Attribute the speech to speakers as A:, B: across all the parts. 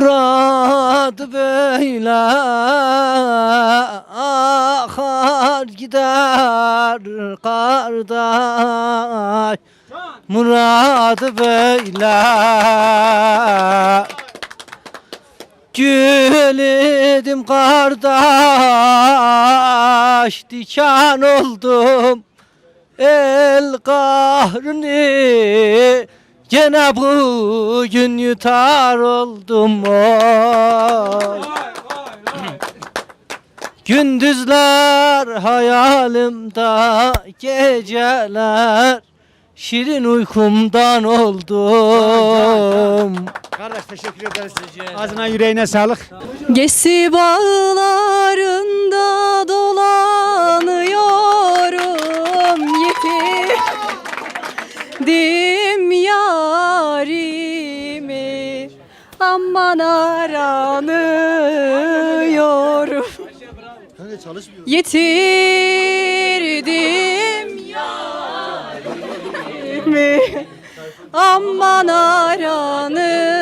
A: Murad böyle akar gider kardeş. Murad böyle Gül idim kardeş. Diken oldum el kahrını Gene bugün yutar oldum oy. Gündüzler hayalimde geceler Şirin uykumdan oldum
B: Kardeş teşekkür ederiz. Ağzına yüreğine sağlık.
C: Gesi bağlarında dolanıyorum Yitirdim Aman aranıyorum. Yitirdim yarimi. Aman aranıyorum.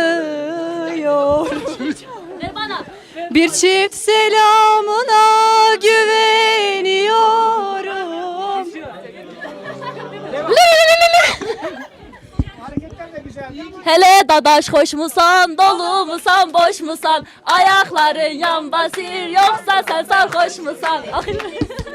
C: Bir çift selamına
D: Hele dadaş hoş musan, dolu musan, boş musan? Ayakların yan basır yoksa sen sarhoş musan?